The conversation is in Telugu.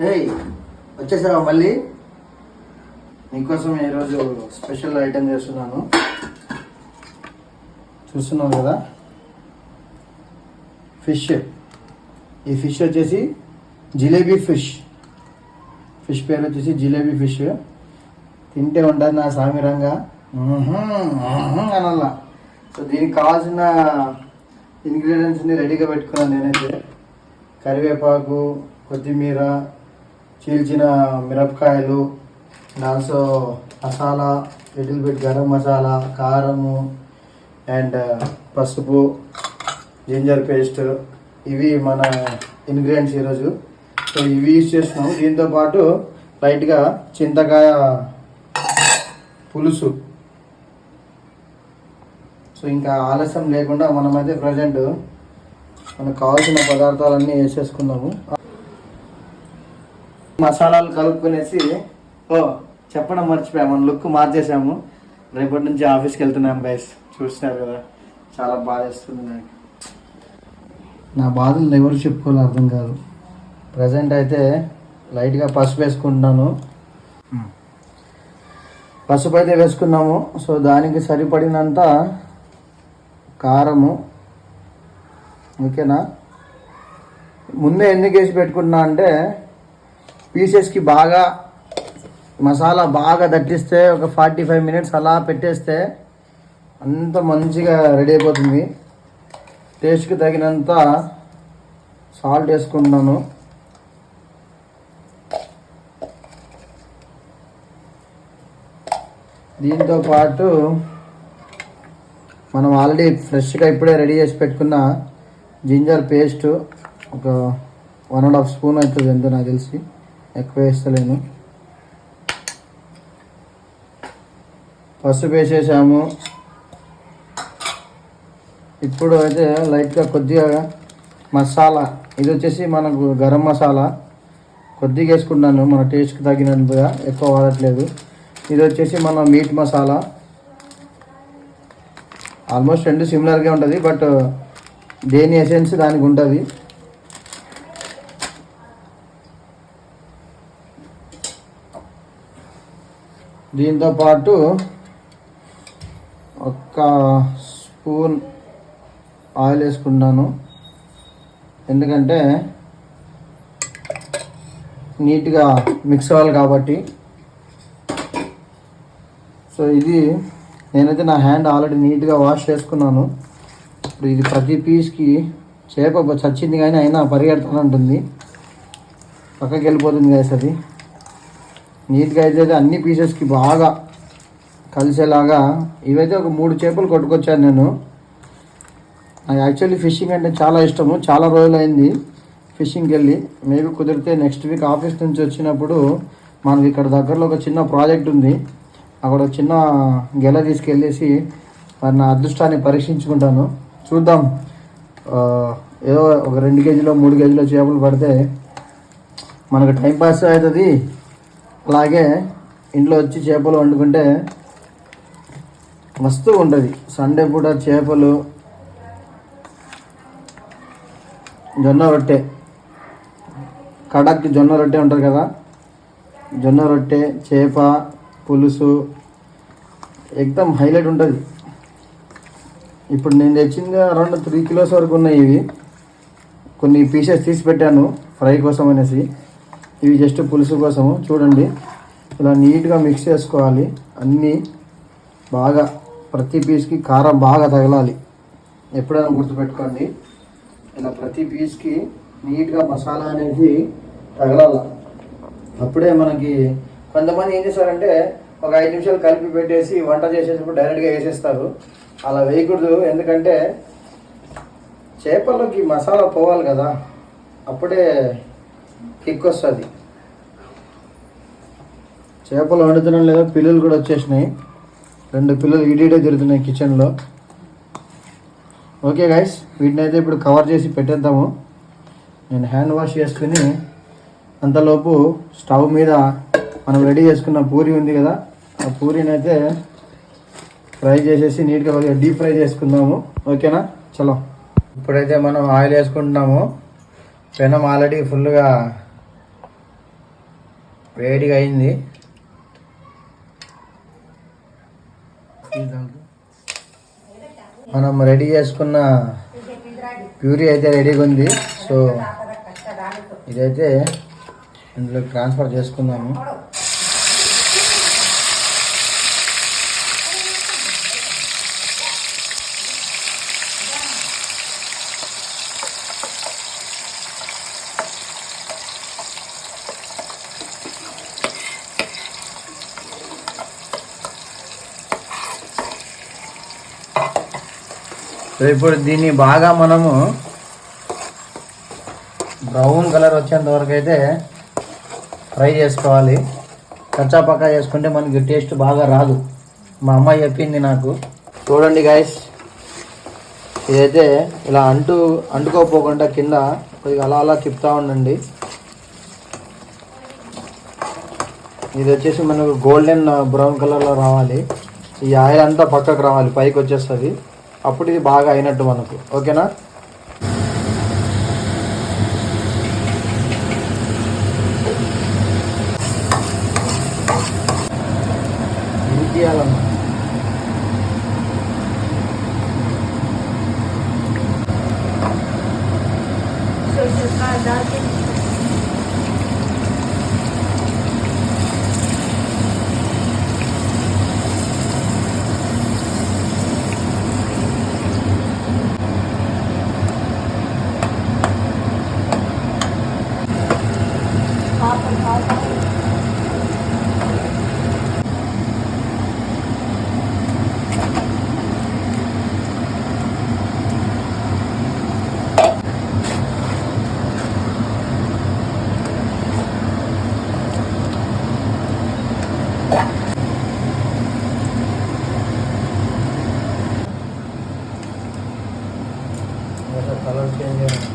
ఏయ్ వచ్చేసావా మళ్ళీ? నీకోసం ఈరోజు స్పెషల్ ఐటెం చేస్తున్నాను. చూస్తున్నావు కదా? ఫిష్. ఈ ఫిష్ వచ్చేసి జిలేబీ ఫిష్. ఫిష్ పేరు వచ్చేసి జిలేబీ ఫిష్. తింటే ఉండదు నా సామిరంగా అనల్లా సో దీనికి కావాల్సిన ఇంగ్రీడియంట్స్ని రెడీగా పెట్టుకున్నాను నేనైతే. కరివేపాకు కొత్తిమీర చీల్చిన మిరపకాయలు also masala little bit garam masala కారము అండ్ uh, పసుపు జింజర్ పేస్ట్ ఇవి మన ఇంగ్రీడియంట్స్ ఈరోజు. సో ఇవి యూజ్ చేస్తున్నాం దీంతో పాటు లైట్గా చింతకాయ పులుసు. సో ఇంకా ఆలస్యం లేకుండా మనమైతే ప్రజెంట్ మనకు కావాల్సిన పదార్థాలన్నీ వేసేసుకుందాము. మసాలాలు కలుపుకునేసి ఓ చెప్పడం మర్చిపోయాము మన లుక్ మార్చేసాము. రేపటి నుంచి ఆఫీస్కి వెళ్తున్నాం గైస్ చూస్తున్నారు కదా చాలా బాధ వేస్తుంది నాకు. నా బాధలు ఎవరు చెప్పుకోవాలి అర్థం కాదు. ప్రజెంట్ అయితే లైట్గా పసుపు వేసుకుంటున్నాను. పసుపు అయితే వేసుకున్నాము. సో దానికి సరిపడినంత కారము. ఓకేనా? ముందే ఎందుకు వేసి పెట్టుకుంటున్నా అంటే పీసెస్కి బాగా మసాలా బాగా దట్టిస్తే ఒక ఫార్టీ ఫైవ్ మినిట్స్ అలా పెట్టేస్తే అంత మంచిగా రెడీ అయిపోతుంది. టేస్ట్కి తగినంత సాల్ట్ వేసుకుంటున్నాను దీంతో పాటు మనం ఆల్రెడీ ఫ్రెష్గా ఇప్పుడే రెడీ చేసి పెట్టుకున్న జింజర్ పేస్ట్ ఒక వన్ అండ్ హాఫ్ స్పూన్ అవుతుంది ఎంతో నాకు తెలిసి. ఎక్కువ వేస్తలేను. పసుపు వేసేసాము. ఇప్పుడు అయితే లైట్గా కొద్దిగా మసాలా ఇది వచ్చేసి మనకు గరం మసాలా. కొద్దిగా వేసుకున్నాను మన టేస్ట్కి తగినంతగా ఎక్కువ వాడట్లేదు. ఇది వచ్చేసి మన మీట్ మసాలా. ఆల్మోస్ట్ రెండు సిమిలర్గా ఉంటుంది బట్ దేని ఎసెన్స్ దానికి ఉంటుంది. దీంతో పాటు ఒక్క స్పూన్ ఆయిల్ వేసుకున్నాను ఎందుకంటే నీట్గా మిక్స్ అవ్వాలి కాబట్టి. సో ఇది నేనైతే నా హ్యాండ్ ఆల్రెడీ నీట్గా వాష్ చేసుకున్నాను. ఇప్పుడు ఇది ప్రతి పీస్కి చేప చచ్చింది కానీ అయినా పరిగెడతానంటుంది. పక్కకి వెళ్ళిపోతుంది కదా అది. నీట్గా అయితే అన్ని పీసెస్కి బాగా కలిసేలాగా ఇవైతే ఒక మూడు చేపలు కొట్టుకొచ్చాను నేను. నాకు యాక్చువల్లీ ఫిషింగ్ అంటే చాలా ఇష్టము. చాలా రోజులు అయింది ఫిషింగ్కి వెళ్ళి మేబీ కుదిరితే నెక్స్ట్ వీక్ ఆఫీస్ నుంచి వచ్చినప్పుడు మనకి ఇక్కడ దగ్గరలో ఒక చిన్న ప్రాజెక్ట్ ఉంది. అక్కడ చిన్న గెల తీసుకెళ్ళేసి మరి నా అదృష్టాన్ని పరీక్షించుకుంటాను. చూద్దాం. ఏదో ఒక రెండు కేజీలో మూడు కేజీలో చేపలు పడితే మనకు టైంపాస్ అవుతుంది. అలాగే ఇంట్లో వచ్చి చేపలు వండుకుంటే మస్తు ఉంటుంది. సండే పూట చేపలు జొన్న రొట్టె. కడక్కి జొన్న రొట్టె ఉంటుంది కదా? జొన్న రొట్టె చేప పులుసు ఎక్దమ్ హైలైట్ ఉంటుంది. ఇప్పుడు నేను తెచ్చింది అరౌండ్ త్రీ కిలోస్ వరకు ఉన్నాయి ఇవి. కొన్ని పీసెస్ తీసి పెట్టాను ఫ్రై కోసం అనేసి. ఇవి జస్ట్ పులుసు కోసము. చూడండి. ఇలా నీట్గా మిక్స్ చేసుకోవాలి. అన్నీ బాగా ప్రతి పీస్కి కారం బాగా తగలాలి. ఎప్పుడైనా గుర్తుపెట్టుకోండి. ఇలా ప్రతి పీస్కి నీట్గా మసాలా అనేది తగలాల. అప్పుడే మనకి కొంతమంది ఏం చేస్తారంటే ఒక ఐదు నిమిషాలు కలిపి పెట్టేసి వంట చేసేటప్పుడు డైరెక్ట్గా వేసేస్తారు. అలా వేయకూడదు. ఎందుకంటే చేపలకి మసాలా పోవాలి కదా. అప్పుడే కిక్ వస్తుంది చేపలు వండుతున్నాం లేదా పిల్లలు కూడా వచ్చేసినాయి. రెండు పిల్లలు ఇడిడే తిరుగుతున్నాయి కిచెన్లో. ఓకే గైస్ వీటిని అయితే ఇప్పుడు కవర్ చేసి పెట్టేద్దాము. నేను హ్యాండ్ వాష్ చేసుకుని అంతలోపు స్టవ్ మీద మనం రెడీ చేసుకున్న పూరి ఉంది కదా ఆ పూరిని అయితే ఫ్రై చేసేసి నీట్గా డీప్ ఫ్రై చేసుకుందాము. ఓకేనా? చలో. ఇప్పుడైతే మనం ఆయిల్ వేసుకుంటున్నాము. పెనం ఆల్రెడీ ఫుల్గా వేడిగా అయింది. మనం రెడీ చేసుకున్న ప్యూరీ అయితే రెడీగా ఉంది. సో ఇదైతే ఇందులో ట్రాన్స్ఫర్ చేసుకుందాము. సో ఇప్పుడు దీన్ని బాగా మనము బ్రౌన్ కలర్ వచ్చేంత వరకు అయితే ఫ్రై చేసుకోవాలి. కచ్చాపక్కా చేసుకుంటే మనకి టేస్ట్ బాగా రాదు. మా అమ్మ చెప్పింది నాకు. చూడండి గాయస్ ఇదైతే ఇలా అంటు అంటుకోపోకుండా కింద కొద్దిగా అలా అలా తిప్పుతూ ఉండండి. ఇది వచ్చేసి మనకు గోల్డెన్ బ్రౌన్ కలర్లో రావాలి. ఈ ఆయిల్ అంతా పక్కకు రావాలి పైకి వచ్చేస్తుంది. అప్పుడు ఇది బాగా అయినట్టు మనకు. ఓకేనా? ఇది తీయాలమ్మా. Uh, colour change